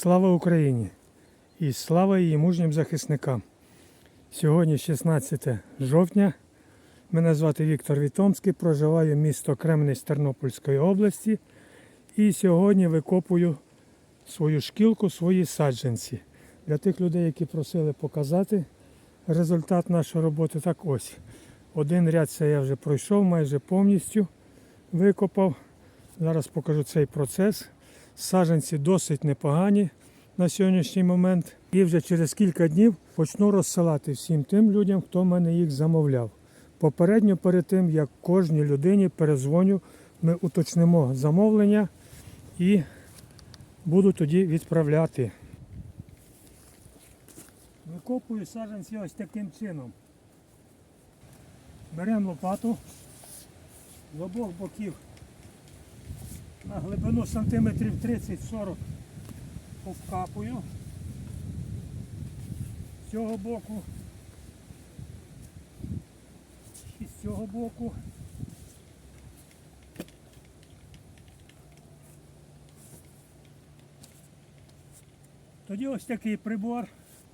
Слава Україні і слава її мужнім захисникам. Сьогодні 16 жовтня. Мене звати Віктор Вітомський, проживаю місто Кремниць Тернопільської області. І сьогодні викопую свою шкілку, свої саджанці. Для тих людей, які просили показати результат нашої роботи, так ось. Один ряд це я вже пройшов майже повністю викопав. Зараз покажу цей процес. Саджанці досить непогані на сьогоднішній момент. І вже через кілька днів почну розсилати всім тим людям, хто мене їх замовляв. Попередньо перед тим, як кожній людині перезвоню, ми уточнимо замовлення і буду тоді відправляти. Викопую саджанці ось таким чином. Беремо лопату з обох боків на глибину сантиметрів 30-40 повкапую. З цього боку і з цього боку. Тоді ось такий прибор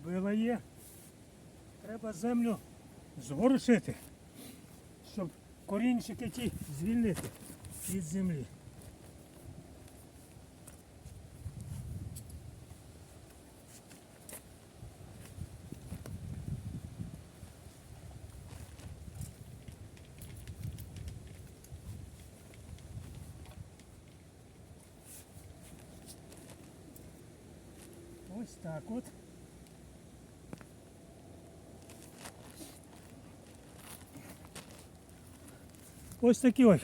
вилає. Треба землю зворушити, щоб корінчики ті звільнити від землі. Ось так от. Ось такі ось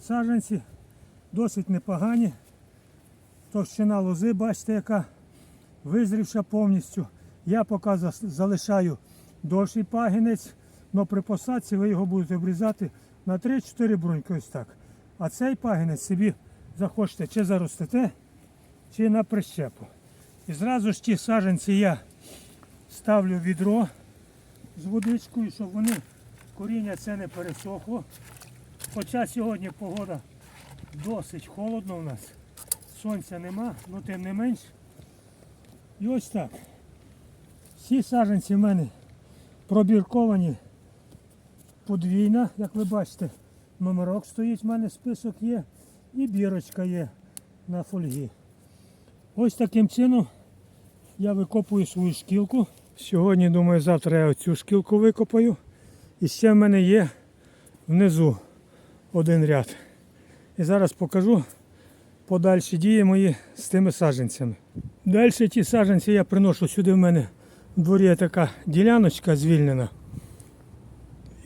саджанці досить непогані. Товщина лози, бачите, яка визрівша повністю. Я поки залишаю довший пагінець, але при посадці ви його будете обрізати на 3-4 бруньки ось так. А цей пагінець собі захочете чи заростете, чи на прищепу. І зразу ж ті саджанці я ставлю відро з водичкою, щоб вони коріння це не пересохло. Хоча сьогодні погода досить холодно у нас. Сонця нема, але тим не менш. І ось так. Всі саджанці в мене пробірковані подвійна, як ви бачите, номерок стоїть, в мене список є, і бірочка є на фольгі. Ось таким чином я викопую свою шкілку. Сьогодні, думаю, завтра я цю шкілку викопаю. І ще в мене є внизу один ряд. І зараз покажу подальші дії мої з тими саджанцями. Далі ті саджанці я приношу сюди в мене в дворі є така діляночка звільнена.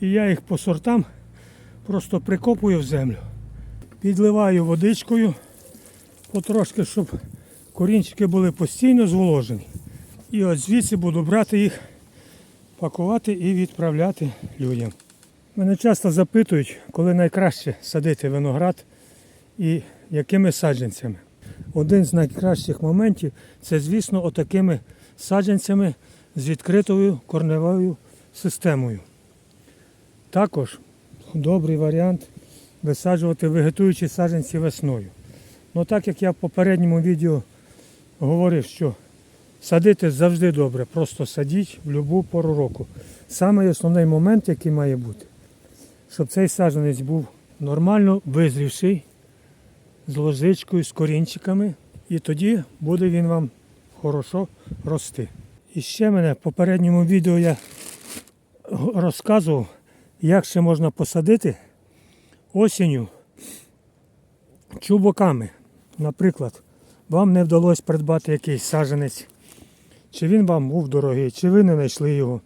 І я їх по сортам просто прикопую в землю. Підливаю водичкою потрошки, щоб корінчики були постійно зволожені. І от звідси буду брати їх, пакувати і відправляти людям. Мене часто запитують, коли найкраще садити виноград і якими саджанцями. Один з найкращих моментів це, звісно, отакими саджанцями з відкритою корневою системою. Також добрий варіант висаджувати вегетуючі саджанці весною. Ну так як я в попередньому відео говорив, що садити завжди добре, просто садіть в будь-яку пору року. Саме основний момент, який має бути, щоб цей саджанець був нормально визрівший, з ложичкою, з корінчиками, і тоді буде він вам хорошо рости. І ще мене в попередньому відео я розказував, як ще можна посадити осінню чубоками. Наприклад, вам не вдалося придбати якийсь саджанець, чи він вам був дорогий, чи ви не знайшли його.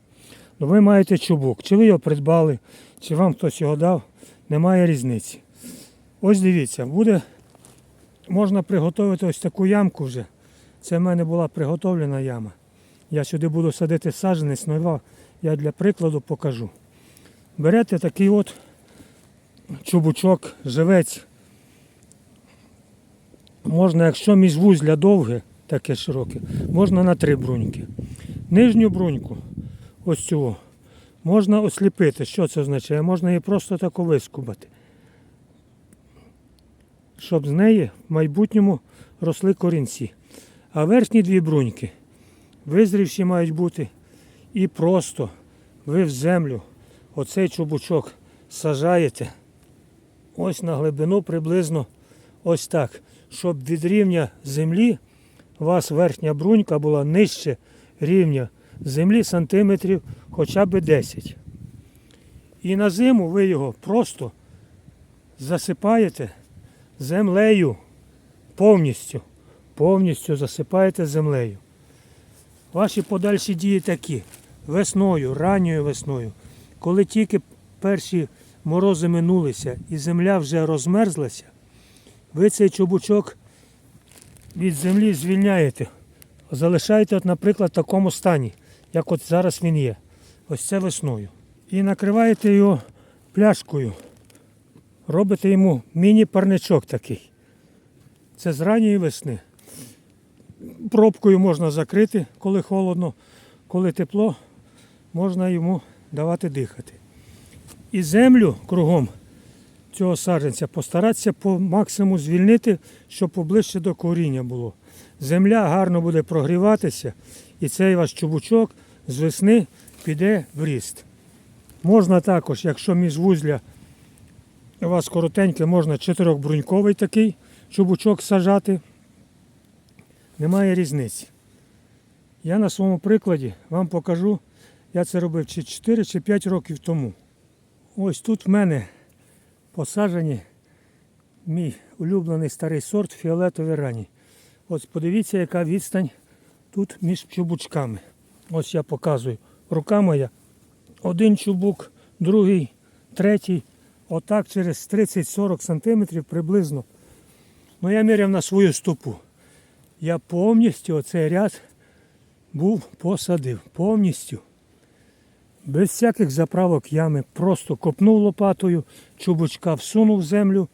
Ну ви маєте чубук, чи ви його придбали, чи вам хтось його дав, немає різниці. Ось дивіться, буде, можна приготувати ось таку ямку вже. Це в мене була приготовлена яма. Я сюди буду садити саджанець, но я для прикладу покажу. Берете такий от чубучок, живець. Можна, якщо міжвузля довге, таке широке, можна на три бруньки. Нижню бруньку, ось цю, можна осліпити. Що це означає? Можна її просто тако вискубати. Щоб з неї в майбутньому росли корінці. А верхні дві бруньки визрівші мають бути і просто ви в землю оцей чубучок сажаєте ось на глибину приблизно ось так, щоб від рівня землі у вас верхня брунька була нижче рівня землі сантиметрів хоча б 10. І на зиму ви його просто засипаєте землею повністю. Повністю засипаєте землею. Ваші подальші дії такі. Весною, ранньою весною, коли тільки перші морози минулися і земля вже розмерзлася, ви цей чобучок від землі звільняєте. Залишаєте, от, наприклад, в такому стані, як от зараз він є. Ось це весною. І накриваєте його пляшкою. Робите йому міні-парничок такий. Це з ранньої весни. Пробкою можна закрити, коли холодно, коли тепло, можна йому давати дихати. І землю кругом цього саджанця постаратися по максимуму звільнити, щоб поближче до коріння було. Земля гарно буде прогріватися, і цей ваш чубучок з весни піде в ріст. Можна також, якщо міжвузля у вас коротеньке, можна чотирьохбруньковий такий чубучок сажати. Немає різниці. Я на своєму прикладі вам покажу, я це робив чи 4 чи 5 років тому. Ось тут в мене посаджені мій улюблений старий сорт фіолетові рані. Ось подивіться, яка відстань тут між чубучками. Ось я показую. Рука моя. Один чубук, другий, третій. Отак через 30-40 сантиметрів приблизно. Ну я міряв на свою стопу. Я повністю оцей ряд був посадив. Повністю. Без всяких заправок ями. Просто копнув лопатою, чубучка всунув в землю,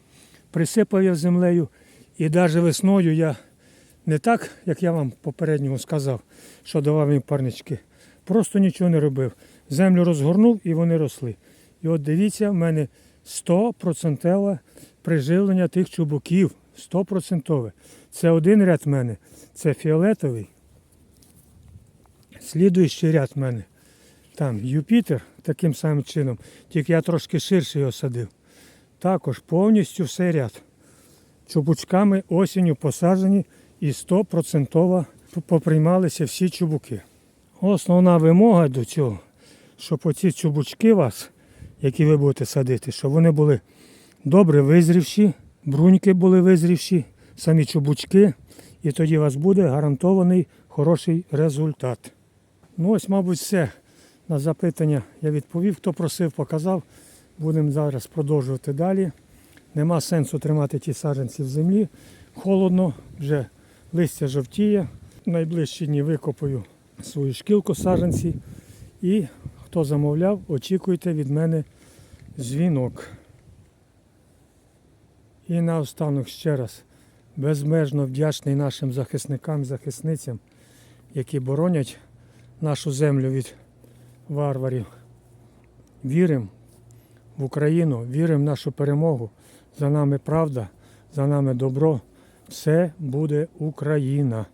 присипав я землею. І навіть весною я не так, як я вам попередньо сказав, що давав їм парнички. Просто нічого не робив. Землю розгорнув і вони росли. І от дивіться, в мене 100% приживлення тих чубуків. 100%. Це один ряд в мене. Це фіолетовий. Слідуючий ряд в мене. Там Юпітер таким самим чином, тільки я трошки ширше його садив. Також повністю все ряд. Чубучками осінню посаджені і 100% поприймалися всі чубуки. Основна вимога до цього, щоб оці чубучки вас, які ви будете садити, щоб вони були добре визрівші, бруньки були визрівші, самі чубучки, і тоді у вас буде гарантований хороший результат. Ну ось, мабуть, все. На запитання я відповів. Хто просив, показав. Будемо зараз продовжувати далі. Нема сенсу тримати ті саджанці в землі. Холодно, вже листя жовтіє. Найближчі дні викопаю свою шкілку саджанці. І хто замовляв, очікуйте від мене дзвінок. І наостанок ще раз безмежно вдячний нашим захисникам захисницям, які боронять нашу землю від варварів. Віримо в Україну, віримо в нашу перемогу. За нами правда, за нами добро. Все буде Україна.